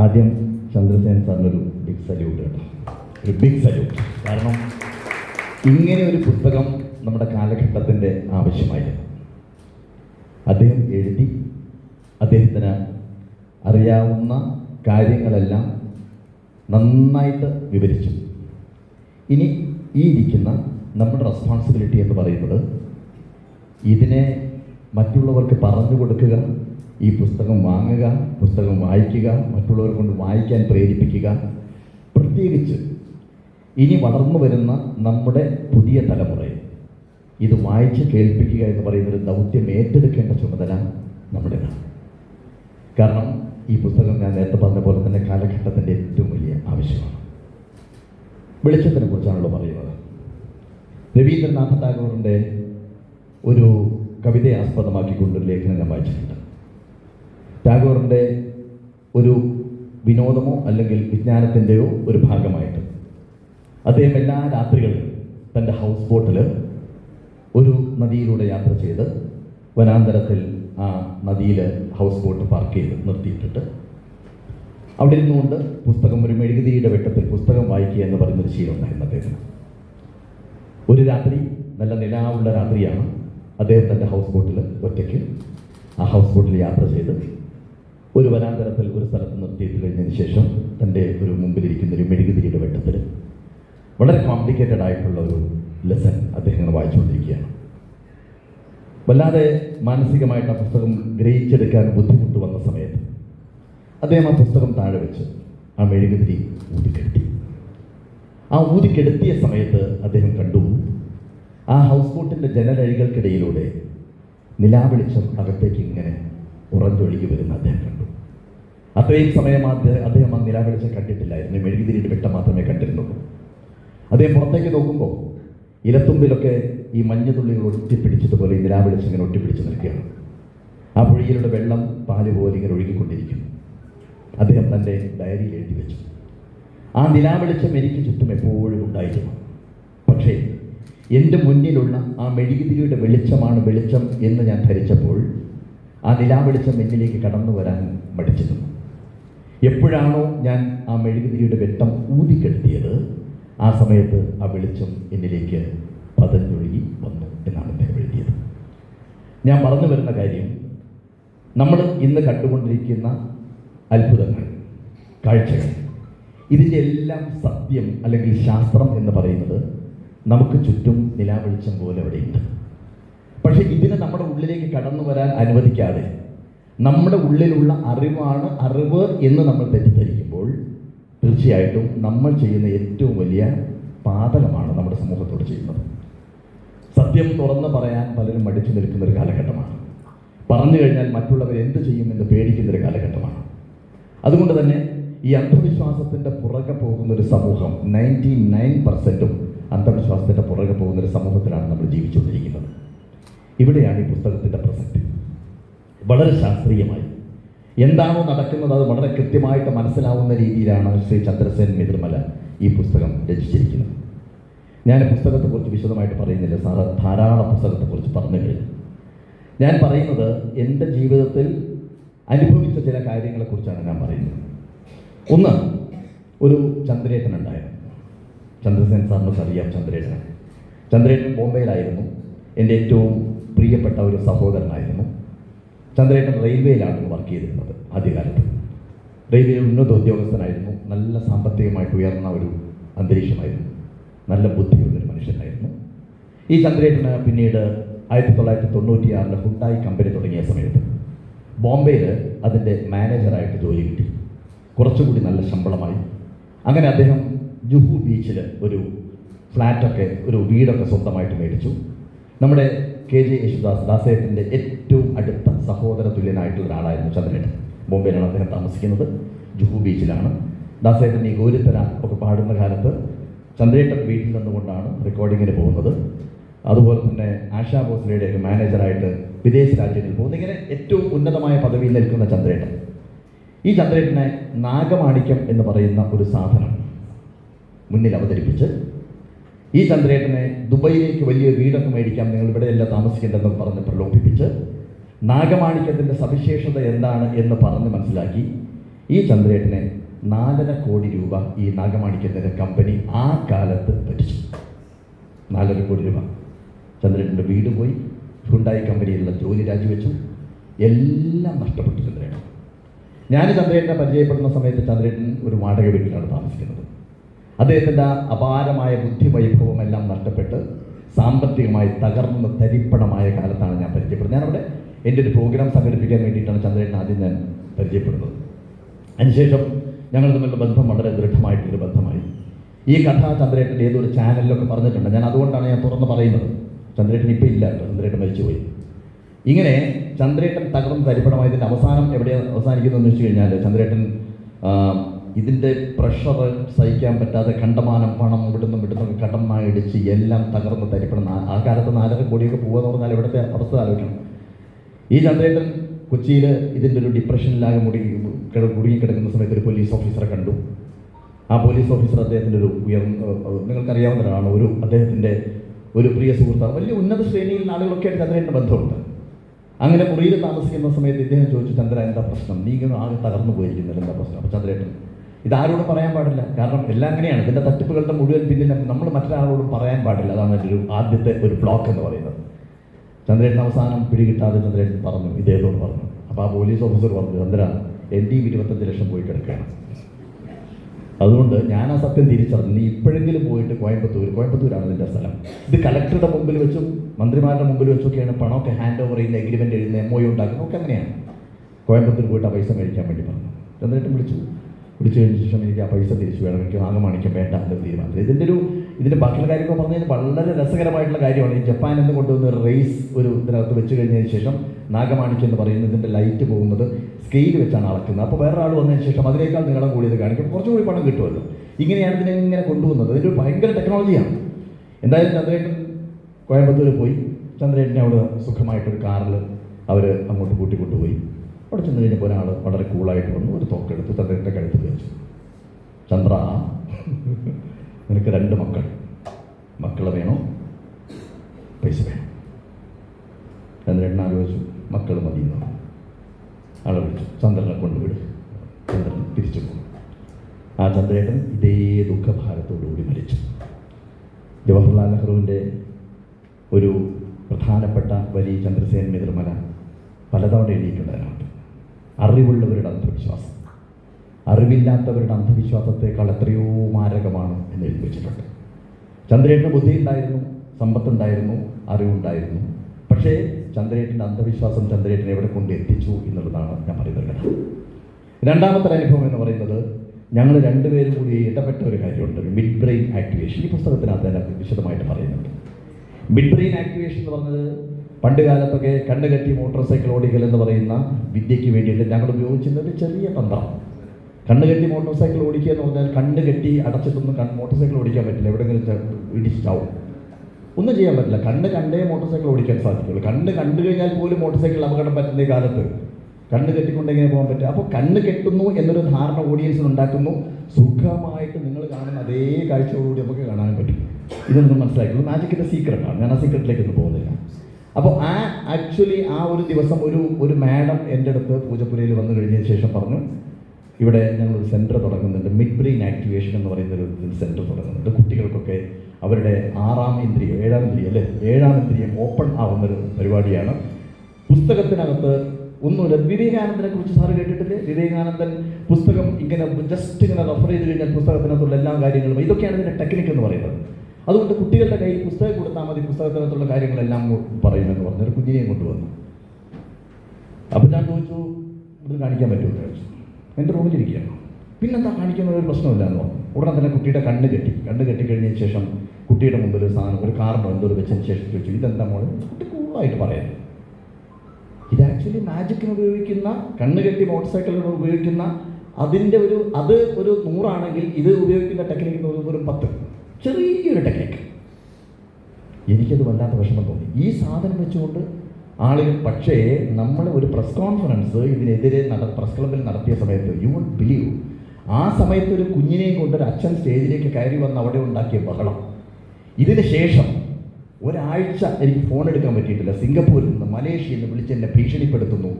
ആദ്യം Chandrasen സാറിനൊരു big salute കേട്ടോ. ഒരു ബിഗ് സല്യൂട്ട് കാരണം ഇങ്ങനെ ഒരു പുസ്തകം നമ്മുടെ കാലഘട്ടത്തിന്റെ ആവശ്യമായിരുന്നു അദ്ദേഹം എഴുതി അദ്ദേഹത്തിന് അറിയാവുന്ന കാര്യങ്ങളെല്ലാം നന്നായിട്ട് വിവരിച്ചു. ഇനി ഈ ഇരിക്കുന്ന നമ്മുടെ റെസ്പോൺസിബിലിറ്റി എന്ന് പറയുന്നത് ഇതിനെ മറ്റുള്ളവർക്ക് പറഞ്ഞു കൊടുക്കുക ഈ പുസ്തകം വാങ്ങുക പുസ്തകം വായിക്കുക മറ്റുള്ളവർ കൊണ്ട് വായിക്കാൻ പ്രേരിപ്പിക്കുക. പ്രത്യേകിച്ച് ഇനി വളർന്നു വരുന്ന നമ്മുടെ പുതിയ തലമുറയെ ഇത് വായിച്ച് കേൾപ്പിക്കുക എന്ന് പറയുന്നൊരു ദൗത്യം ഏറ്റെടുക്കേണ്ട ചുമതല നമ്മുടേതാണ്. കാരണം ഈ പുസ്തകം ഞാൻ നേരത്തെ പറഞ്ഞ പോലെ തന്നെ കാലഘട്ടത്തിന്റെ ഏറ്റവും വലിയ ആവശ്യമാണ്. വെളിച്ചത്തിനെ കുറിച്ചാണല്ലോ പറയുന്നത്. രവീന്ദ്രനാഥ ടാഗോറിന്റെ ഒരു കവിതയെ ആസ്പദമാക്കിക്കൊണ്ടൊരു ലേഖനം ഞാൻ വായിച്ചിട്ടുണ്ട്. ടാഗോറിന്റെ ഒരു വിനോദമോ അല്ലെങ്കിൽ വിജ്ഞാനത്തിന്റെയോ ഒരു ഭാഗമായിട്ട് അദ്ദേഹം എല്ലാ രാത്രികളിലും തന്റെ ഹൗസ് ബോട്ടിൽ ഒരു നദിയിലൂടെ യാത്ര ചെയ്ത് വനാന്തരത്തിൽ ആ നദിയിൽ ഹൗസ് ബോട്ട് പാർക്ക് ചെയ്ത് നിർത്തിയിട്ടിട്ട് അവിടെ ഇരുന്നുകൊണ്ട് പുസ്തകം ഒരു മെഴുകുതിരിയുടെ വെട്ടത്തിൽ പുസ്തകം വായിക്കുക എന്ന് പറയുന്നൊരു ശീലം ഉണ്ടായിരുന്നു അദ്ദേഹത്തിന്. ഒരു രാത്രി നല്ല നിലാവുള്ള രാത്രിയാണ് അദ്ദേഹം തന്റെ ഹൗസ് ബോട്ടിൽ ഒറ്റയ്ക്ക് ആ ഹൗസ് ബോട്ടിൽ യാത്ര ചെയ്ത് ഒരു വനാന്തരത്തിൽ ഒരു സ്ഥലത്ത് നിർത്തിയിട്ട് കഴിഞ്ഞതിന് ശേഷം തന്റെ ഒരു മുമ്പിലിരിക്കുന്ന ഒരു മെഴുകുതിരിയുടെ വെട്ടത്തിൽ വളരെ കോംപ്ലിക്കേറ്റഡ് ആയിട്ടുള്ള ഒരു ലെസൺ അദ്ദേഹം ഇങ്ങനെ വായിച്ചുകൊണ്ടിരിക്കുകയാണ്. വല്ലാതെ മാനസികമായിട്ട് ആ പുസ്തകം ഗ്രഹിച്ചെടുക്കാൻ ബുദ്ധിമുട്ട് വന്ന സമയത്ത് അദ്ദേഹം ആ പുസ്തകം താഴെ വെച്ച് ആ മെഴുകുതിരി ഊതിക്കെടുത്തി ആ ഊതിക്കെടുത്തിയ സമയത്ത് അദ്ദേഹം കണ്ടു ആ ഹൗസ് ബോട്ടിന്റെ ജനലഴികൾക്കിടയിലൂടെ നിലാവെളിച്ചം അകത്തേക്ക് ഇങ്ങനെ ഉറഞ്ഞൊഴുകി വരുന്ന അദ്ദേഹം കണ്ടു. അത്രയും സമയം അദ്ദേഹം അദ്ദേഹം ആ നിലാവെളിച്ചം കണ്ടിട്ടില്ലായിരുന്നു. മെഴുകുതിരിയുടെ വെട്ടം മാത്രമേ കണ്ടിരുന്നുള്ളൂ. അദ്ദേഹം പുറത്തേക്ക് നോക്കുമ്പോൾ ഇലത്തുമ്പിലൊക്കെ ഈ മഞ്ഞുതുള്ളികൾ ഒട്ടിപ്പിടിച്ചതുപോലെ ഈ നിലാവെളിച്ചം ഇങ്ങനെ ഒട്ടിപ്പിടിച്ച് നിൽക്കുകയാണ്. ആ പുഴയിലൂടെ വെള്ളം പാൽ പോലെ ഇങ്ങനെ ഒഴുകിക്കൊണ്ടിരിക്കുന്നു. അദ്ദേഹം തന്റെ ഡയറിയിൽ എഴുതി വെച്ചു. ആ നിലാവെളിച്ചം എനിക്ക് ചുറ്റും എപ്പോഴും ഉണ്ടായിരുന്നു. പക്ഷേ എന്റെ മുന്നിലുള്ള ആ മെഴുകുതിരിയുടെ വെളിച്ചമാണ് വെളിച്ചം എന്ന് ഞാൻ ധരിച്ചപ്പോൾ ആ നിലാവെളിച്ചം എന്നിലേക്ക് കടന്നു വരാൻ മടിച്ചിരുന്നു എപ്പോഴാണോ ഞാൻ ആ മെഴുകുതിരിയുടെ വെട്ടം ഊതിക്കെടുത്തിയത് ആ സമയത്ത് ആ വെളിച്ചം എന്നിലേക്ക് പതഞ്ഞൊഴുകി വന്നു എന്നാണ് അദ്ദേഹം എഴുതിയത്. ഞാൻ പറഞ്ഞു വരുന്ന കാര്യം നമ്മൾ ഇന്ന് കണ്ടുകൊണ്ടിരിക്കുന്ന അത്ഭുതങ്ങൾ കാഴ്ചകൾ ഇതിന്റെ എല്ലാം സത്യം അല്ലെങ്കിൽ ശാസ്ത്രം എന്ന് പറയുന്നത് നമുക്ക് ചുറ്റും നിലാവെളിച്ചം പോലെ അവിടെയുണ്ട്. പക്ഷേ ഇതിനെ നമ്മുടെ ഉള്ളിലേക്ക് കടന്നു വരാൻ അനുവദിക്കാതെ നമ്മുടെ ഉള്ളിലുള്ള അറിവാണ് അറിവ് എന്ന് നമ്മൾ തെറ്റിദ്ധരിക്കുമ്പോൾ തീർച്ചയായിട്ടും നമ്മൾ ചെയ്യുന്ന ഏറ്റവും വലിയ പാതകമാണ് നമ്മുടെ സമൂഹത്തോട് ചെയ്യുന്നത്. സത്യം തുറന്ന് പറയാൻ പലരും മടിച്ചു നിൽക്കുന്ന ഒരു കാലഘട്ടമാണ്. പറഞ്ഞു കഴിഞ്ഞാൽ മറ്റുള്ളവർ എന്ത് ചെയ്യുമെന്ന് പേടിക്കുന്ന ഒരു കാലഘട്ടമാണ്. അതുകൊണ്ട് തന്നെ ഈ അന്ധവിശ്വാസത്തിന്റെ പുറകെ പോകുന്ന ഒരു സമൂഹം നയന്റി നയൻ പെർസെന്റും അന്ധവിശ്വാസത്തിന്റെ പുറകെ പോകുന്ന ഒരു സമൂഹത്തിലാണ് നമ്മൾ ജീവിച്ചുകൊണ്ടിരിക്കുന്നത്. ഇവിടെയാണ് ഈ പുസ്തകത്തിന്റെ പ്രസക്തി. വളരെ ശാസ്ത്രീയമായി. എന്താണോ നടക്കുന്നത് അത് വളരെ കൃത്യമായിട്ട് മനസ്സിലാവുന്ന രീതിയിലാണ് ശ്രീ ചന്ദ്രസേൻ മിതിർമല ഈ പുസ്തകം രചിച്ചിരിക്കുന്നത്. ഞാൻ പുസ്തകത്തെക്കുറിച്ച് വിശദമായിട്ട് പറയുന്നില്ല സാറ് ധാരാളം പുസ്തകത്തെക്കുറിച്ച് പറഞ്ഞു കഴിഞ്ഞു ഞാൻ പറയുന്നത് എന്റെ ജീവിതത്തിൽ അനുഭവിച്ച ചില കാര്യങ്ങളെക്കുറിച്ചാണ് ഞാൻ പറയുന്നത്. ഒന്ന് ഒരു ചന്ദ്രേട്ടൻ ഉണ്ടായിരുന്നു. ചന്ദ്രസേൻ സാറിന് അറിയാം ചന്ദ്രേട്ടനെ. ചന്ദ്രേട്ടൻ ബോംബെയിലായിരുന്നു. എന്റെ ഏറ്റവും പ്രിയപ്പെട്ട ഒരു സഹോദരനായിരുന്നു. ചന്ദ്രേട്ടൻ റെയിൽവേയിലാണ് വർക്ക് ചെയ്തിരുന്നത് ആദ്യകാലത്ത്. റെയിൽവേ ഉന്നത ഉദ്യോഗസ്ഥനായിരുന്നു. നല്ല സാമ്പത്തികമായിട്ട് ഉയർന്ന ഒരു അന്തരീക്ഷമായിരുന്നു. നല്ല ബുദ്ധിയുള്ളൊരു മനുഷ്യനായിരുന്നു. ഈ ചന്ദ്രേട്ടന് പിന്നീട് ആയിരത്തി തൊള്ളായിരത്തി തൊണ്ണൂറ്റിയാറിൽ ഹുണ്ടായി കമ്പനി തുടങ്ങിയ സമയത്ത് ബോംബെയിൽ അതിന്റെ മാനേജറായിട്ട് ജോലി കിട്ടി. കുറച്ചുകൂടി നല്ല ശമ്പളമായി. അങ്ങനെ അദ്ദേഹം ജുഹു ബീച്ചിൽ ഒരു ഫ്ലാറ്റൊക്കെ ഒരു വീടൊക്കെ സ്വന്തമായിട്ട് മേടിച്ചു. നമ്മുടെ കെ ജെ യേശുദാസ് ദാസേട്ടന്റെ ഏറ്റവും അടുത്ത സഹോദര തുല്യനായിട്ടുള്ള ഒരാളായിരുന്നു ചന്ദ്രേട്ടൻ ബോംബെയിലാണ് അദ്ദേഹം താമസിക്കുന്നത്. ജുഹു ബീച്ചിലാണ്. ദാസേട്ടൻ ഈ ഗോരിത്തര ഒക്കെ പാടുന്ന കാലത്ത് ചന്ദ്രേട്ടൻ വീട്ടിൽ നിന്നുകൊണ്ടാണ് റെക്കോർഡിങ്ങിന് പോകുന്നത്. അതുപോലെ തന്നെ ആശാ ഭോസ്ലയുടെയൊക്കെ മാനേജറായിട്ട് വിദേശ രാജ്യങ്ങളിൽ പോകുന്നത്. ഇങ്ങനെ ഏറ്റവും ഉന്നതമായ പദവിയിൽ നിൽക്കുന്ന ചന്ദ്രേട്ടൻ. ഈ ചന്ദ്രേട്ടനെ നാഗമാണിക്യം എന്ന് പറയുന്ന ഒരു സാധനം മുന്നിൽ അവതരിപ്പിച്ച് ഈ ചന്ദ്രേട്ടനെ ദുബൈയിലേക്ക് വലിയ വീടൊക്കെ മേടിക്കാം നിങ്ങൾ ഇവിടെ എല്ലാം താമസിക്കേണ്ടതെന്ന് പറഞ്ഞ് പ്രലോഭിപ്പിച്ച് നാഗമാണിക്യത്തിന്റെ സവിശേഷത എന്താണ് എന്ന് പറഞ്ഞ് മനസ്സിലാക്കി. ഈ ചന്ദ്രേട്ടനെ നാലര കോടി രൂപ ഈ നാഗമാണിക്യത്തിന്റെ കമ്പനി ആ കാലത്ത് പറ്റിച്ചു നാലര കോടി രൂപ. ചന്ദ്രേട്ടന്റെ വീട് പോയി ഹുണ്ടായി കമ്പനിയിലുള്ള ജോലി രാജിവെച്ചു. എല്ലാം നഷ്ടപ്പെട്ടു ചന്ദ്രേട്ടൻ ഞാൻ ചന്ദ്രേട്ടനെ പരിചയപ്പെടുന്ന സമയത്ത് ചന്ദ്രേട്ടൻ ഒരു വാടക വീട്ടിലാണ് താമസിക്കുന്നത്. അദ്ദേഹത്തിന്റെ അപാരമായ ബുദ്ധി വൈഭവം എല്ലാം നഷ്ടപ്പെട്ട് സാമ്പത്തികമായി തകർന്ന തരിപ്പണമായ കാലത്താണ് ഞാൻ പരിചയപ്പെടുന്നത്. ഞാനവിടെ എന്റെ ഒരു പ്രോഗ്രാം സംഘടിപ്പിക്കാൻ വേണ്ടിയിട്ടാണ് ചന്ദ്രേട്ടൻ ആദ്യം ഞാൻ പരിചയപ്പെടുന്നത്. അതിനുശേഷം ഞങ്ങൾ തമ്മിലുള്ള ബന്ധം വളരെ ദൃഢമായിട്ടൊരു ബന്ധമായി. ഈ കഥ ചന്ദ്രേട്ടൻ ഏതൊരു ചാനലിലൊക്കെ പറഞ്ഞിട്ടുണ്ട്. ഞാൻ അതുകൊണ്ടാണ് ഞാൻ തുറന്ന് പറയുന്നത്. ചന്ദ്രേട്ടൻ ഇപ്പോൾ ഇല്ല ചന്ദ്രേട്ടൻ മരിച്ചുപോയി. ഇങ്ങനെ ചന്ദ്രേട്ടൻ തകർന്ന് തരിപ്പണമായതിന്റെ അവസാനം എവിടെ അവസാനിക്കുന്നതെന്ന് വെച്ച് കഴിഞ്ഞാൽ ചന്ദ്രേട്ടൻ ഇതിന്റെ പ്രഷർ സഹിക്കാൻ പറ്റാതെ കണ്ടമാനം പണം ഇവിടുന്നും ഇവിടുന്നും കടമായി ഇടിച്ച് എല്ലാം തകർന്ന് തരിപ്പണം. ആ- കാലത്ത് നാലര കോടിയൊക്കെ പോകുക പറഞ്ഞാൽ ഇവിടുത്തെ അവസ്ഥ ആലോചിക്കണം. ഈ ചന്ദ്രേട്ടൻ കൊച്ചിയിൽ ഇതിന്റെ ഒരു ഡിപ്രഷനിലാകെ മുടി കിട- കുടുങ്ങിക്കിടക്കുന്ന സമയത്ത് ഒരു പോലീസ് ഓഫീസറെ കണ്ടു. ആ പോലീസ് ഓഫീസർ അദ്ദേഹത്തിന്റെ ഒരു ഉയർന്ന ഏഹ് നിങ്ങൾക്കറിയാവുന്ന ഒരാളാണ് ഒരു അദ്ദേഹത്തിന്റെ ഒരു പ്രിയ സുഹൃത്താണ്. വലിയ ഉന്നത ശ്രേണിയിൽ ആളുകളൊക്കെ ആയിട്ട് ചന്ദ്രേട്ടന്റെ ബന്ധമുണ്ട്. അങ്ങനെ മുറിയിൽ താമസിക്കുന്ന സമയത്ത് ഇദ്ദേഹം ചോദിച്ചു ചന്ദ്ര എന്താ പ്രശ്നം? നീ ആകെ തകർന്നു പോയിരിക്കുന്നില്ല എന്താ പ്രശ്നം? അപ്പോൾ ചന്ദ്രേട്ടൻ ഇതാരോടും പറയാൻ പാടില്ല. കാരണം എല്ലാം അങ്ങനെയാണ്. ഇതിന്റെ തട്ടിപ്പുകളുടെ മുഴുവൻ പിന്നിൽ നമ്മൾ മറ്റൊരാളോടും പറയാൻ പാടില്ല. അതാണ് എന്റെ ഒരു ആദ്യത്തെ ഒരു ബ്ലോക്ക് എന്ന് പറയുന്നത്. ചന്ദ്രേട്ടൻ അവസാനം പിടികിട്ടാതെ ചന്ദ്രേട്ടൻ പറഞ്ഞു ഇദ്ദേഹത്തോട് പറഞ്ഞു. അപ്പോൾ ആ പോലീസ് ഓഫീസർ പറഞ്ഞു ചന്ദ്ര എന്റെയും ഇരുപത്തഞ്ച് ലക്ഷം പോയി കിടക്കുകയാണ് അതുകൊണ്ട് ഞാൻ ആ സത്യം തിരിച്ചറിഞ്ഞു. നീ ഇപ്പോഴെങ്കിലും പോയിട്ട് കോയമ്പത്തൂർ കോയമ്പത്തൂരാണ് നിന്റെ സ്ഥലം. ഇത് കലക്ടറുടെ മുമ്പിൽ വെച്ചും മന്ത്രിമാരുടെ മുമ്പിൽ വെച്ചൊക്കെയാണ് പണമൊക്കെ ഹാൻഡ് ഓവർ ചെയ്യുന്ന എഗ്രിമെന്റ് എഴുതുന്ന എം ഒ ഉണ്ടാക്കുന്നത് ഒക്കെ അങ്ങനെയാണ്. കോയമ്പത്തൂർ പോയിട്ട് ആ പൈസ മേടിക്കാൻ വേണ്ടി പറഞ്ഞു. ചന്ദ്രേട്ടൻ വിളിച്ചു. കഴിഞ്ഞ ശേഷം എനിക്ക് ആ പൈസ തിരിച്ചു വേണം. എനിക്ക് ആകെ നാഗമാണിക്യം വേണ്ട എന്ന് തീരുമാനം ഇതിന്റെ ഒരു ഇതിന്റെ ബാക്കിയുള്ള കാര്യമൊക്കെ പറഞ്ഞു കഴിഞ്ഞാൽ വളരെ രസകരമായിട്ടുള്ള കാര്യമാണ്. ഈ ജപ്പാൻ എന്ന് കൊണ്ടുവന്ന റേസ് ഒരു ഇതിനകത്ത് വെച്ച് കഴിഞ്ഞതിന് ശേഷം നാഗമാണിക്യം എന്ന് പറയുന്നത് ഇതിന്റെ ലൈറ്റ് പോകുന്നത് സ്കെയിൽ വെച്ചാണ് അളക്കുന്നത്. അപ്പോൾ വേറെ ആൾ വന്നതിന് ശേഷം അതിനേക്കാൾ നീളം കൂടിയത് കാണിക്കും കുറച്ചുകൂടി പണം കിട്ടുമല്ലോ. ഇങ്ങനെയാണ് ഇതിനെ ഇങ്ങനെ കൊണ്ടുവന്നത്. ഇതിന്റെ ഒരു ഭയങ്കര ടെക്നോളജിയാണ് എന്തായാലും ചന്ദ്രേട്ടൻ കോയമ്പത്തൂർ പോയി. ചന്ദ്രേട്ടനെ അവിടെ സുഖമായിട്ടൊരു കാറിൽ അവർ അങ്ങോട്ട് കൂട്ടിക്കൊണ്ടുപോയി. അവിടെ ചെന്ന് കഴിഞ്ഞപ്പോൾ ഒരാൾ വളരെ കൂളായിട്ട് വന്നു ഒരു തോക്കെടുത്ത് ചന്ദ്രന്റെ കഴുത്തിൽ വെച്ചു ചന്ദ്ര നിനക്ക് രണ്ട് മക്കൾ. മക്കളെ വേണോ? പൈസ വേണം. ചന്ദ്രേട്ടൻ ആലോചിച്ചു. മക്കൾ മതി എന്ന് ആളെ വിളിച്ചു. ചന്ദ്രനെ കൊണ്ടുവിടും. ചന്ദ്രൻ തിരിച്ചു പോകും ആ ചന്ദ്രേട്ടൻ ഇതേ ദുഃഖഭാരത്തോടുകൂടി മരിച്ചു. ജവഹർലാൽ നെഹ്റുവിന്റെ ഒരു പ്രധാനപ്പെട്ട വരി ചന്ദ്രസേൻ മിതിർമല പലതവണ എഴുതിയിട്ടുണ്ട് അതിനകത്ത്. അറിവുള്ളവരുടെ അന്ധവിശ്വാസം. അറിവില്ലാത്തവരുടെ അന്ധവിശ്വാസത്തെക്കാൾ എത്രയോ മാരകമാണ് എന്ന് എഴുതി വെച്ചിട്ടുണ്ട്. ചന്ദ്രേട്ടന് ബുദ്ധി ഉണ്ടായിരുന്നു സമ്പത്തുണ്ടായിരുന്നു അറിവുണ്ടായിരുന്നു. പക്ഷേ ചന്ദ്രേട്ടന്റെ അന്ധവിശ്വാസം ചന്ദ്രേട്ടനെ എവിടെ കൊണ്ട് എത്തിച്ചു എന്നുള്ളതാണ് ഞാൻ പറയുന്നത്. രണ്ടാമത്തെ അനുഭവം എന്ന് പറയുന്നത് ഞങ്ങൾ രണ്ടുപേരും കൂടി ഇടപെട്ട ഒരു കാര്യമുണ്ട്. മിഡ് ബ്രെയിൻ ആക്ടിവേഷൻ ഈ പുസ്തകത്തിനകത്ത് വിശദമായിട്ട് പറയുന്നുണ്ട്. മിഡ് ബ്രെയിൻ ആക്ടിവേഷൻ എന്ന് പറഞ്ഞത് പണ്ട് കാലത്തൊക്കെ കണ്ണ് കെട്ടി മോട്ടോർ സൈക്കിൾ ഓടിക്കൽ എന്ന് പറയുന്ന വിദ്യയ്ക്ക് വേണ്ടിയിട്ട് ഞങ്ങൾ ഉപയോഗിച്ചിരുന്ന ഒരു ചെറിയ തന്ത്രം. കണ്ണ് കെട്ടി മോട്ടോർ സൈക്കിൾ ഓടിക്കുക എന്ന് പറഞ്ഞാൽ കണ്ണ് കെട്ടി അടച്ചിട്ടൊന്നും കൺ മോട്ടോർ സൈക്കിൾ ഓടിക്കാൻ പറ്റില്ല. എവിടെയെങ്കിലും ഇടിച്ചിട്ടാവും ഒന്നും ചെയ്യാൻ പറ്റില്ല. കണ്ണ് കണ്ടേ മോട്ടോർ സൈക്കിൾ ഓടിക്കാൻ സാധിക്കുള്ളൂ. കണ്ണ് കണ്ടു കഴിഞ്ഞാൽ പോലും മോട്ടോർ സൈക്കിൾ അപകടം പറ്റുന്ന ഈ കാലത്ത്. കണ്ണ് കെട്ടിക്കൊണ്ട് എങ്ങനെ പോകാൻ പറ്റും അപ്പോൾ കണ്ണ് കെട്ടുന്നു എന്നൊരു ധാരണ ഓഡിയൻസിന് ഉണ്ടാക്കുന്നു. സുഖമായിട്ട് നിങ്ങൾ കാണുന്ന അതേ കാഴ്ചയോടുകൂടി നമുക്ക് കാണാൻ പറ്റും. ഇതൊന്നും മനസ്സിലാക്കുള്ളൂ മാജിക്കിന്റെ സീക്രട്ടാണ് ഞാൻ ആ സീക്രട്ടിലേക്കൊന്നും പോകുന്നില്ല. അപ്പോൾ ആ ആക്ച്വലി ആ ഒരു ദിവസം ഒരു ഒരു മാഡം എന്റെ അടുത്ത് പൂജപ്പുരയിൽ വന്നു കഴിഞ്ഞതിന് ശേഷം പറഞ്ഞു ഇവിടെ ഞങ്ങളൊരു സെന്റർ തുടങ്ങുന്നുണ്ട്. മിഡ് ബ്രെയിൻ ആക്ടിവേഷൻ എന്ന് പറയുന്ന ഒരു സെന്റർ തുടങ്ങുന്നുണ്ട്. കുട്ടികൾക്കൊക്കെ അവരുടെ ആറാം ഇന്ദ്രിയം ഏഴാം ഇന്ദ്രിയം അല്ലേ? ഏഴാം ഇന്ദ്രിയം ഓപ്പൺ ആവുന്നൊരു പരിപാടിയാണ്. പുസ്തകത്തിനകത്ത് ഒന്നുമില്ല. വിവേകാനന്ദനെ കുറിച്ച് സാറ് കേട്ടിട്ടില്ലേ? വിവേകാനന്ദൻ പുസ്തകം ഇങ്ങനെ ജസ്റ്റ് ഇങ്ങനെ റെഫർ ചെയ്ത് കഴിഞ്ഞാൽ പുസ്തകത്തിനകത്തുള്ള എല്ലാ കാര്യങ്ങളും ഇതൊക്കെയാണ് ഇതിന്റെ ടെക്നിക്ക് എന്ന് പറയുന്നത്. അതുകൊണ്ട് കുട്ടികളുടെ കയ്യിൽ പുസ്തകം കൊടുത്താൽ മതി പുസ്തകത്തിനകത്തുള്ള കാര്യങ്ങളെല്ലാം പറയുമെന്ന് പറഞ്ഞൊരു കുഞ്ഞിനെയും കൊണ്ടുവന്നു. അപ്പം ഞാൻ ചോദിച്ചു ഇത് കാണിക്കാൻ പറ്റുമോ? ചോദിച്ചു. എന്റെ റൂമിലിരിക്കുകയാണ് പിന്നെന്താ കാണിക്കുന്ന ഒരു പ്രശ്നമില്ല എന്ന് പറഞ്ഞു. ഉടനെ തന്നെ കുട്ടിയുടെ കണ്ണ് കെട്ടി. കണ്ണ് കെട്ടിക്കഴിഞ്ഞതിന് ശേഷം കുട്ടിയുടെ മുമ്പിൽ ഒരു സാധനം ഒരു കാറിന്റെ എന്തോ ഒരു വെച്ചതിന് ശേഷം ചോദിച്ചു ഇതെന്താ മോളെ? കുട്ടി കൂളായിട്ട് പറയാം ഇത് ആക്ച്വലി മാജിക്കിന് ഉപയോഗിക്കുന്ന കണ്ണ് കെട്ടി മോട്ടോർ സൈക്കിളിന് ഉപയോഗിക്കുന്ന അതിന്റെ ഒരു അത് ഒരു നൂറാണെങ്കിൽ ഇത് ഉപയോഗിക്കുന്ന ടെക്നിക്ക് ഒരു പത്ത്. ചെറിയൊരു ടെക്നിക്ക് എനിക്കത് വല്ലാത്ത വിഷമം തോന്നി. ഈ സാധനം വെച്ചുകൊണ്ട് ആളുകൾ പക്ഷേ നമ്മൾ ഒരു പ്രസ് കോൺഫറൻസ് ഇതിനെതിരെ നട പ്രസ് ക്ലബിൽ നടത്തിയ സമയത്ത് യു വോണ്ട് ബിലീവ് ആ സമയത്ത് ഒരു കുഞ്ഞിനെയും കൊണ്ട് ഒരു അച്ഛൻ സ്റ്റേജിലേക്ക് കയറി വന്ന് അവിടെ ഉണ്ടാക്കിയ ബഹളം. ഇതിന് ശേഷം ഒരാഴ്ച എനിക്ക് ഫോൺ എടുക്കാൻ പറ്റിയിട്ടില്ല. സിംഗപ്പൂരിൽ നിന്ന് മലേഷ്യയിൽ നിന്ന് വിളിച്ച് എന്നെ ഭീഷണിപ്പെടുത്തുന്നു.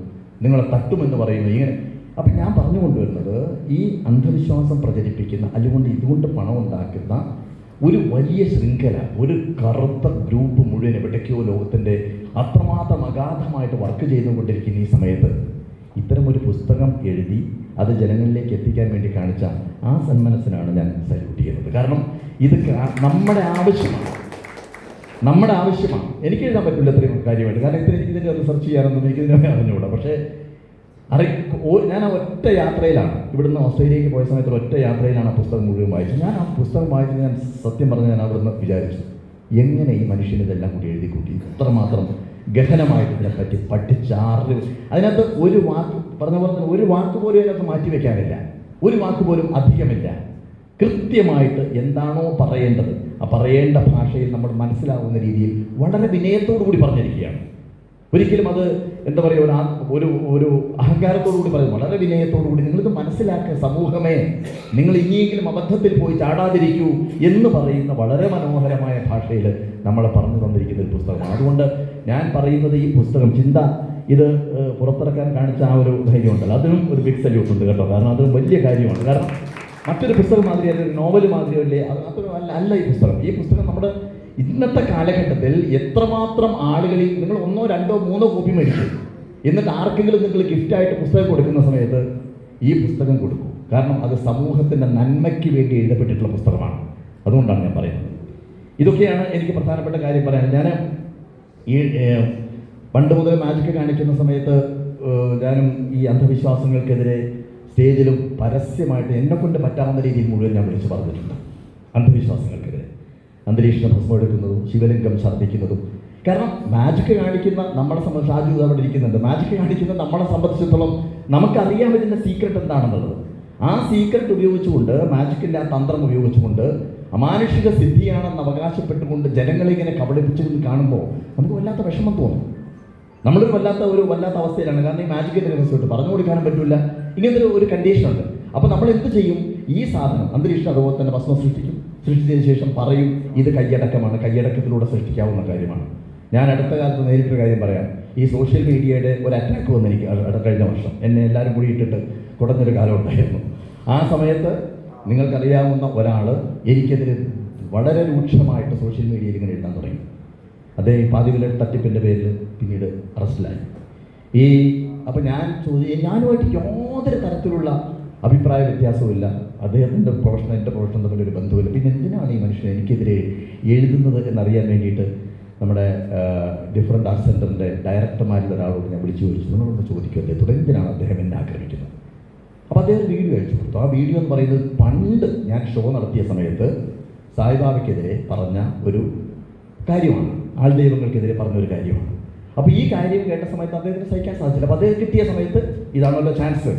നിങ്ങളെ തട്ടുമെന്ന് പറയുന്നു ഇങ്ങനെ. അപ്പം ഞാൻ പറഞ്ഞു കൊണ്ടുവരുന്നത് ഈ അന്ധവിശ്വാസം പ്രചരിപ്പിക്കുന്ന അതുകൊണ്ട് ഇതുകൊണ്ട് പണം ഉണ്ടാക്കുന്ന ഒരു വലിയ ശൃംഖല ഒരു കറുത്ത ഗ്രൂപ്പ് മുഴുവൻ എവിടേക്കോ ലോകത്തിന്റെ അത്രമാത്രം അഗാധമായിട്ട് വർക്ക് ചെയ്തുകൊണ്ടിരിക്കുന്ന ഈ സമയത്ത് ഇത്തരം ഒരു പുസ്തകം എഴുതി അത് ജനങ്ങളിലേക്ക് എത്തിക്കാൻ വേണ്ടി കാണിച്ച ആ സന്മനസ്സിനാണ് ഞാൻ സല്യൂട്ട് ചെയ്യുന്നത്. കാരണം ഇത് നമ്മുടെ ആവശ്യമാണ്. നമ്മുടെ ആവശ്യമാണ്. എനിക്ക് എഴുതാൻ പറ്റില്ല ഇത്രയും കാര്യമായിട്ട്. കാരണം ഇത്ര ഇതിന്റെ റിസർച്ച് ചെയ്യാനൊന്നും എനിക്ക് ഇതിനെ അറിഞ്ഞുകൂടാ. പക്ഷേ അറി ഞാൻ ആ ഒറ്റ യാത്രയിലാണ്. ഇവിടുന്ന് ഓസ്ട്രേലിയക്ക് പോയ സമയത്ത് ഒറ്റ യാത്രയിലാണ് ആ പുസ്തകം മുഴുവൻ വായിച്ചത്. ഞാൻ ആ പുസ്തകം വായിച്ച് ഞാൻ സത്യം പറഞ്ഞ് ഞാൻ അവിടുന്ന് വിചാരിച്ചു എങ്ങനെ ഈ മനുഷ്യന് ഇതെല്ലാം കൂടി എഴുതി കൂട്ടി ഇത്രമാത്രം ഗഹനമായിട്ട് ഇതിനെപ്പറ്റി പഠിച്ചാറ് അതിനകത്ത് ഒരു വാക്ക് പറഞ്ഞ പോലെ തന്നെ ഒരു വാക്ക് പോലും അതിനകത്ത് മാറ്റി വെക്കാനില്ല. ഒരു വാക്ക് പോലും അധികമില്ല. കൃത്യമായിട്ട് എന്താണോ പറയേണ്ടത്. ആ പറയേണ്ട ഭാഷയിൽ നമ്മൾ മനസ്സിലാവുന്ന രീതിയിൽ വളരെ വിനയത്തോടു കൂടി പറഞ്ഞിരിക്കുകയാണ്. ഒരിക്കലും അത് എന്താ പറയുക ഒരു ഒരു ഒരു അഹങ്കാരത്തോടു കൂടി പറയും വളരെ വിനയത്തോടുകൂടി നിങ്ങളിത് മനസ്സിലാക്കുക സമൂഹമേ. നിങ്ങൾ ഇനിയെങ്കിലും അബദ്ധത്തിൽ പോയി ചാടാതിരിക്കൂ എന്ന് പറയുന്ന വളരെ മനോഹരമായ ഭാഷയിൽ നമ്മൾ പറഞ്ഞു തന്നിരിക്കുന്ന ഒരു പുസ്തകമാണ്. അതുകൊണ്ട് ഞാൻ പറയുന്നത് ഈ പുസ്തകം ചിന്ത ഇത് പുറത്തിറക്കാൻ കാണിച്ച ആ ഒരു ധൈര്യം ഉണ്ടല്ലോ അതിനും ഒരു ബിഗ് സല്യൂട്ട് ഉണ്ട് കേട്ടോ. കാരണം അതും വലിയ കാര്യമാണ് കാരണം മറ്റൊരു പുസ്തകം മാതിരി അല്ലെങ്കിൽ നോവൽ മാതിരിയല്ലേ അത് അത്ര അല്ല അല്ല ഈ പുസ്തകം. ഈ പുസ്തകം നമ്മുടെ ഇന്നത്തെ കാലഘട്ടത്തിൽ എത്രമാത്രം ആളുകളിൽ നിങ്ങൾ ഒന്നോ രണ്ടോ മൂന്നോ കോപ്പി മേടിക്കും. എന്നിട്ട് ആർക്കെങ്കിലും നിങ്ങൾ ഗിഫ്റ്റായിട്ട് പുസ്തകം കൊടുക്കുന്ന സമയത്ത് ഈ പുസ്തകം കൊടുക്കും. കാരണം അത് സമൂഹത്തിന്റെ നന്മയ്ക്ക് വേണ്ടി എഴുതപ്പെട്ടിട്ടുള്ള പുസ്തകമാണ്. അതുകൊണ്ടാണ് ഞാൻ പറയുന്നത്. ഇതൊക്കെയാണ് എനിക്ക് പ്രധാനപ്പെട്ട കാര്യം പറയാൻ ഞാൻ ഈ പണ്ട് മുതൽ മാജിക് കാണിക്കുന്ന സമയത്ത് ഞാനും ഈ അന്ധവിശ്വാസങ്ങൾക്കെതിരെ സ്റ്റേജിലും പരസ്യമായിട്ട് എന്നെ കൊണ്ട് പറ്റാവുന്ന രീതിയിൽ മുഴുവൻ ഞാൻ വിളിച്ചു പറഞ്ഞിട്ടുണ്ട്. അന്ധവിശ്വാസങ്ങൾക്കെതിരെ. അന്തരീക്ഷം ഭസ്മെടുക്കുന്നതും ശിവലിംഗം ഛർദ്ദിക്കുന്നതും കാരണം മാജിക് കാണിക്കുന്ന നമ്മളെ സംബന്ധിച്ച് ആദ്യം അവിടെ ഇരിക്കുന്നുണ്ട്. മാജിക് കാണിക്കുന്ന നമ്മളെ സംബന്ധിച്ചിടത്തോളം നമുക്കറിയാൻ പറ്റുന്ന സീക്രട്ട് എന്താണെന്നുള്ളത്. ആ സീക്രട്ട് ഉപയോഗിച്ചുകൊണ്ട് മാജിക്കിന്റെ ആ തന്ത്രം ഉപയോഗിച്ചുകൊണ്ട് അമാനുഷിക സിദ്ധിയാണെന്ന് അവകാശപ്പെട്ടുകൊണ്ട് ജനങ്ങളെ ഇങ്ങനെ കബളിപ്പിച്ചത് കാണുമ്പോൾ നമുക്ക് വല്ലാത്ത വിഷമം തോന്നും. നമ്മളൊരു വല്ലാത്ത ഒരു വല്ലാത്ത അവസ്ഥയിലാണ്. കാരണം ഈ മാജിക്കിന്റെ രഹസ്യമായിട്ട് പറഞ്ഞു കൊടുക്കാനും പറ്റില്ല ഇങ്ങനത്തെ ഒരു- കണ്ടീഷനുണ്ട് അപ്പോൾ നമ്മൾ എന്ത് ചെയ്യും? ഈ സാധനം അന്തരീക്ഷം അതുപോലെ തന്നെ ഭസ്മം സൃഷ്ടിക്കും. സൃഷ്ടിച്ചതിന് ശേഷം പറയും ഇത് കയ്യടക്കമാണ് കയ്യടക്കത്തിലൂടെ സൃഷ്ടിക്കാവുന്ന കാര്യമാണ്. ഞാൻ അടുത്ത കാലത്ത് നേരിട്ടൊരു കാര്യം പറയാം. ഈ സോഷ്യൽ മീഡിയയുടെ ഒരു അറ്റാക്ക് വന്നു എനിക്ക് അ- അ- കഴിഞ്ഞ വർഷം. എന്നെ എല്ലാവരും കൂടി ഇട്ടിട്ട് കുടഞ്ഞൊരു കാലം ഉണ്ടായിരുന്നു. ആ സമയത്ത് നിങ്ങൾക്കറിയാവുന്ന ഒരാൾ എനിക്കെതിരെ വളരെ രൂക്ഷമായിട്ട് സോഷ്യൽ മീഡിയയിൽ ഇങ്ങനെ എഴുതാൻ തുടങ്ങി. അദ്ദേഹം ഈ പാതിവിലെ തട്ടിപ്പിന്റെ പേരിൽ പിന്നീട് അറസ്റ്റിലായി ഈ അപ്പോൾ ഞാൻ ചോദിച്ചു ഞാനുമായിട്ട് യാതൊരു തരത്തിലുള്ള അഭിപ്രായ വ്യത്യാസവുമില്ല. അദ്ദേഹത്തിന്റെ പ്രൊഫഷണൽ എന്റെ പ്രൊഫഷൻ തമ്മിൽ ഒരു ബന്ധവുമില്ല. പിന്നെ എന്തിനാണ് ഈ മനുഷ്യൻ എനിക്കെതിരെ എഴുതുന്നത് എന്നറിയാൻ വേണ്ടിയിട്ട് നമ്മുടെ ഡിഫറെന്റ് ആർട്ട് സെന്ററിന്റെ ഡയറക്ടർമാരിൽ ഒരാളോട് ഞാൻ വിളിച്ചു ചോദിച്ചു. നിങ്ങളൊന്ന് ചോദിക്കും അദ്ദേഹത്തോട് എന്തിനാണ് അദ്ദേഹം എന്നെ ആക്രമിക്കുന്നത്? അപ്പോൾ അദ്ദേഹം വീഡിയോ അയച്ചു കൊടുത്തു. ആ വീഡിയോ എന്ന് പറയുന്നത് പണ്ട് ഞാൻ ഷോ നടത്തിയ സമയത്ത് സായിബാബയ്ക്കെതിരെ പറഞ്ഞ ഒരു കാര്യമാണ്. ആൾദൈവങ്ങൾക്കെതിരെ പറഞ്ഞ ഒരു കാര്യമാണ്. അപ്പോൾ ഈ കാര്യം കേട്ട സമയത്ത് അദ്ദേഹത്തിന് സഹിക്കാൻ സാധിച്ചില്ല. അപ്പോൾ അദ്ദേഹം കിട്ടിയ സമയത്ത് ഇതാണല്ലോ ചാൻസ്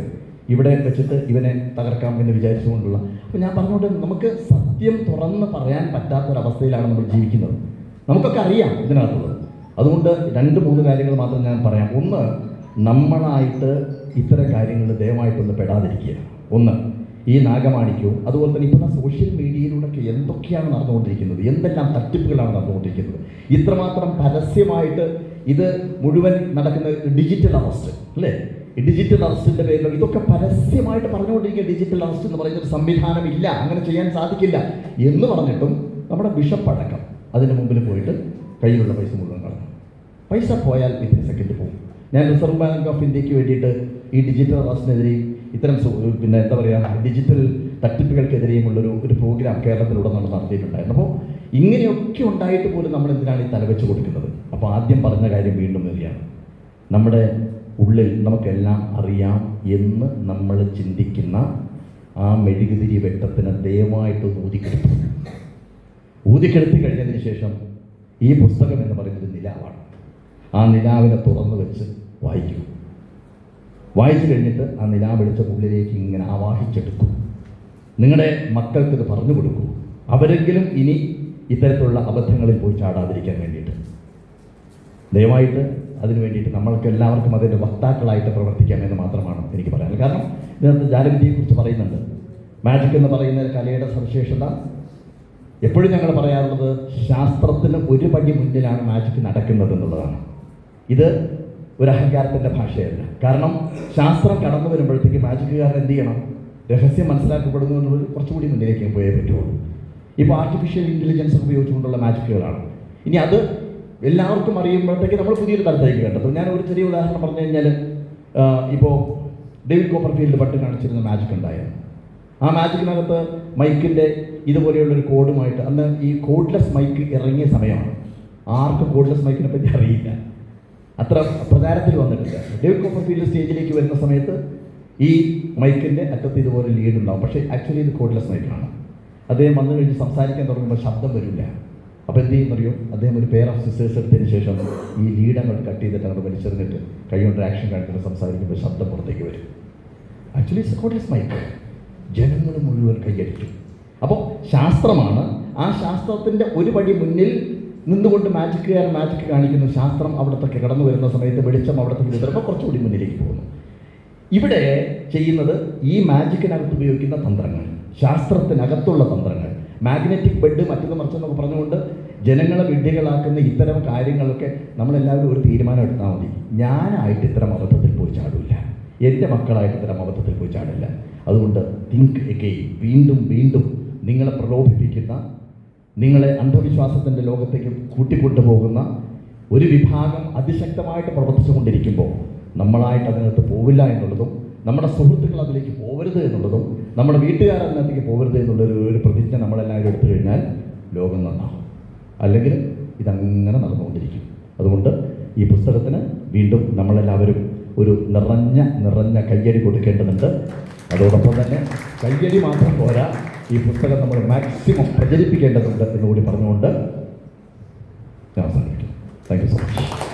ഇവിടെ വെച്ചിട്ട് ഇവനെ തകർക്കാം എന്ന് വിചാരിച്ചുകൊണ്ടുള്ള അപ്പോൾ ഞാൻ പറഞ്ഞോട്ടെ നമുക്ക് സത്യം തുറന്ന് പറയാൻ പറ്റാത്തൊരവസ്ഥയിലാണ് നമ്മൾ ജീവിക്കുന്നത്. നമുക്കൊക്കെ അറിയാം ഇതിനകത്തുള്ളത്. അതുകൊണ്ട് രണ്ട് മൂന്ന് കാര്യങ്ങൾ മാത്രം ഞാൻ പറയാം. ഒന്ന് നമ്മളായിട്ട് ഇത്തരം കാര്യങ്ങൾ ദയവായിട്ടൊന്ന് പെടാതിരിക്കുക. ഒന്ന് ഈ നാഗമാണിക്കോ അതുപോലെ തന്നെ ഇപ്പോൾ സോഷ്യൽ മീഡിയയിലൂടെയൊക്കെ എന്തൊക്കെയാണ് നടന്നുകൊണ്ടിരിക്കുന്നത്? എന്തെല്ലാം തട്ടിപ്പുകളാണ് നടന്നുകൊണ്ടിരിക്കുന്നത്? ഇത്രമാത്രം പരസ്യമായിട്ട് ഇത് മുഴുവൻ നടക്കുന്ന ഡിജിറ്റൽ അറസ്റ്റ് അല്ലേ? ഡിജിറ്റൽ അറസ്റ്റിന്റെ പേരിലോ ഇതൊക്കെ പരസ്യമായിട്ട് പറഞ്ഞുകൊണ്ടിരിക്കുക ഡിജിറ്റൽ അറസ്റ്റ് എന്ന് പറയുന്ന ഒരു സംവിധാനം ഇല്ല അങ്ങനെ ചെയ്യാൻ സാധിക്കില്ല എന്ന് പറഞ്ഞിട്ടും നമ്മുടെ ബിഷപ്പ് അടക്കം അതിന് മുമ്പിൽ പോയിട്ട് കയ്യിലുള്ള പൈസ മുഴുവൻ കളഞ്ഞു. പൈസ പോയാൽ വിത്തിൻ സെക്കൻഡ് പോകും ഞാൻ റിസർവ് ബാങ്ക് ഓഫ് ഇന്ത്യയ്ക്ക് വേണ്ടിയിട്ട് ഈ ഡിജിറ്റൽ അറസ്റ്റിനെതിരെ ഇത്തരം പിന്നെ എന്താ പറയുക ഡിജിറ്റൽ തട്ടിപ്പുകൾക്കെതിരെയുമുള്ളൊരു ഒരു പ്രോഗ്രാം കേരളത്തിലൂടെ നമ്മൾ നടത്തിയിട്ടുണ്ടായിരുന്നു. അപ്പോൾ ഇങ്ങനെയൊക്കെ ഉണ്ടായിട്ട് പോലും നമ്മൾ എന്തിനാണ് ഈ തലവെച്ച് കൊടുക്കുന്നത്? അപ്പോൾ ആദ്യം പറഞ്ഞ കാര്യം വീണ്ടും വരികയാണ്. നമ്മുടെ ഉള്ളിൽ നമുക്കെല്ലാം അറിയാം എന്ന് നമ്മൾ ചിന്തിക്കുന്ന ആ മെഴുകുതിരി വെട്ടത്തിന് ദയവായിട്ട് ഊതിക്കെടുത്തു. ഊതിക്കെടുത്തി കഴിഞ്ഞതിന് ശേഷം ഈ പുസ്തകം എന്ന് പറയുന്നത് നിലാവാണ്. ആ നിലാവിനെ തുറന്നു വെച്ച് വായിക്കും. വായിച്ചു കഴിഞ്ഞിട്ട് ആ നിലാ വെളിച്ചം ഉള്ളിലേക്ക് ഇങ്ങനെ ആവാഹിച്ചെടുക്കും. നിങ്ങളുടെ മക്കൾക്ക് ഇത് പറഞ്ഞു കൊടുക്കൂ. അവരെങ്കിലും ഇനി ഇത്തരത്തിലുള്ള അബദ്ധങ്ങളിൽ പോയി ചാടാതിരിക്കാൻ വേണ്ടിയിട്ട്. ദയവായിട്ട് അതിനു വേണ്ടിയിട്ട് നമ്മൾക്ക് എല്ലാവർക്കും അതിന്റെ വക്താക്കളായിട്ട് പ്രവർത്തിക്കാം എന്ന് മാത്രമാണ് എനിക്ക് പറയാൻ കാരണം ഇതിനകത്ത് ജാലവിദ്യയെക്കുറിച്ച് പറയുന്നുണ്ട്. മാജിക് എന്ന് പറയുന്ന കലയുടെ സവിശേഷത. എപ്പോഴും ഞങ്ങൾ പറയാറുള്ളത് ശാസ്ത്രത്തിന് ഒരു പടി മുന്നിലാണ് മാജിക് നടക്കുന്നത് എന്നുള്ളതാണ്. ഇത് ഒരു അഹങ്കാരത്തിന്റെ ഭാഷയല്ല. കാരണം ശാസ്ത്രം കടന്നു വരുമ്പോഴത്തേക്ക് മാജിക്കുകാരൻ എന്ത് ചെയ്യണം? രഹസ്യം മനസ്സിലാക്കപ്പെടുന്നു എന്നുള്ളത് കുറച്ചുകൂടി മുന്നിലേക്ക് പോയേ പറ്റുള്ളൂ. ഇപ്പോൾ ആർട്ടിഫിഷ്യൽ ഇന്റലിജൻസ് ഉപയോഗിച്ചുകൊണ്ടുള്ള മാജിക്കുകളാണ് ഇനി അത് എല്ലാവർക്കും അറിയുമ്പോഴത്തേക്ക് നമ്മൾ പുതിയൊരു തലത്തിലേക്ക് കേട്ടത് ഞാൻ ഒരു ചെറിയ ഉദാഹരണം പറഞ്ഞു കഴിഞ്ഞാൽ ഇപ്പോൾ ഡേവിഡ് കോപ്പർഫീൽഡ് പട്ട് കാണിച്ചിരുന്ന മാജിക് ഉണ്ടായിരുന്നു. ആ മാജിക്കിനകത്ത് മൈക്കിന്റെ ഇതുപോലെയുള്ളൊരു കോഡുമായിട്ട് അന്ന് ഈ കോഡ്ലെസ് മൈക്ക് ഇറങ്ങിയ സമയമാണ്. ആർക്കും കോഡ്ലെസ് മൈക്കിനെ പറ്റി അറിയില്ല. അത്ര പ്രചാരത്തിൽ വന്നിട്ടില്ല. ഡേവിഡ് കോപ്പർഫീൽഡ് സ്റ്റേജിലേക്ക് വരുന്ന സമയത്ത് ഈ മൈക്കിന്റെ അറ്റത്ത് ഇതുപോലെ ലീഡ് ഉണ്ടാവും. പക്ഷേ ആക്ച്വലി ഇത് കോഡ്ലെസ് മൈക്കാണ് അദ്ദേഹം വന്നു കഴിഞ്ഞ് സംസാരിക്കാൻ തുടങ്ങുമ്പോൾ ശബ്ദം വരില്ല. അപ്പോൾ എന്ത് ചെയ്യുന്നറിയോ അദ്ദേഹം ഒരു പെയർ ഓഫ് സിസ്റ്റേഴ്സ് എടുത്തതിന് ശേഷം ഈ ലീഡ് അങ്ങോട്ട് കട്ട് ചെയ്തിട്ട് അങ്ങോട്ട് വലിച്ചെറിഞ്ഞിട്ട് കൈ കൊണ്ട് ആക്ഷൻ കാണിക്കുന്ന സംസാരിക്കുമ്പോൾ ശബ്ദം പുറത്തേക്ക് വരും. ആക്ച്വലി കോഡ്ലെസ് മൈക്ക് ജനങ്ങൾ മുഴുവൻ കൈയടിക്കും. അപ്പോൾ ശാസ്ത്രമാണ്. ആ ശാസ്ത്രത്തിന്റെ ഒരു പടി മുന്നിൽ നിന്നുകൊണ്ട് മാജിക്കുകാർ മാജിക്ക് കാണിക്കുന്നു. ശാസ്ത്രം അവിടത്തൊക്കെ കടന്നു വരുന്ന സമയത്ത് വെളിച്ചം അവിടത്തേക്ക് ചിലപ്പോൾ കുറച്ചുകൂടി മുന്നിലേക്ക് പോകുന്നു. ഇവിടെ ചെയ്യുന്നത് ഈ മാജിക്കിനകത്ത് ഉപയോഗിക്കുന്ന തന്ത്രങ്ങൾ ശാസ്ത്രത്തിനകത്തുള്ള തന്ത്രങ്ങൾ മാഗ്നറ്റിക് ബെഡ് മറ്റൊന്ന് മറിച്ചെന്നൊക്കെ പറഞ്ഞുകൊണ്ട് ജനങ്ങളെ വിഡ്ഢികളാക്കുന്ന ഇത്തരം കാര്യങ്ങളൊക്കെ നമ്മളെല്ലാവരും ഒരു തീരുമാനം എടുത്താൽ മതി. ഞാനായിട്ട് ഇത്തരം അബദ്ധത്തിൽ പോയി ചാടില്ല. എന്റെ മക്കളായിട്ട് ഇത്തരം അബദ്ധത്തിൽ പോയി ചാടില്ല. അതുകൊണ്ട് തിങ്ക് എഗെയിൻ വീണ്ടും വീണ്ടും നിങ്ങളെ പ്രലോഭിപ്പിക്കുന്ന നിങ്ങളെ അന്ധവിശ്വാസത്തിന്റെ ലോകത്തേക്ക് കൂട്ടിക്കൊണ്ടുപോകുന്ന ഒരു വിഭാഗം അതിശക്തമായിട്ട് പ്രവർത്തിച്ചുകൊണ്ടിരിക്കുമ്പോൾ നമ്മളായിട്ട് അതിനകത്ത് പോവില്ല എന്നുള്ളതും നമ്മുടെ സുഹൃത്തുക്കൾ അതിലേക്ക് പോകരുത് എന്നുള്ളതും നമ്മുടെ വീട്ടുകാർ അതിനകത്തേക്ക് പോകരുത് എന്നുള്ളൊരു ഒരു പ്രതിജ്ഞ നമ്മളെല്ലാവരും എടുത്തു കഴിഞ്ഞാൽ ലോകം നന്നാവും. അല്ലെങ്കിൽ ഇതങ്ങനെ നടന്നുകൊണ്ടിരിക്കും. അതുകൊണ്ട് ഈ പുസ്തകത്തിന് വീണ്ടും നമ്മളെല്ലാവരും ഒരു നിറഞ്ഞ നിറഞ്ഞ കയ്യടി കൊടുക്കേണ്ടതുണ്ട്. അതോടൊപ്പം തന്നെ കയ്യടി മാത്രം പോരാ ഈ പുസ്തകം നമ്മൾ മാക്സിമം പ്രചരിപ്പിക്കേണ്ടതുണ്ട് എന്നുകൂടി പറഞ്ഞുകൊണ്ട് ഞാൻ സാധിക്കും താങ്ക് യു സോ മച്ച്